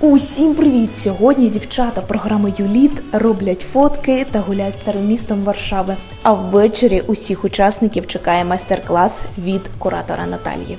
усім привіт! Сьогодні дівчата програми Юліт роблять фотки та гулять старим містом Варшави. А ввечері усіх учасників чекає майстер-клас від куратора Наталії.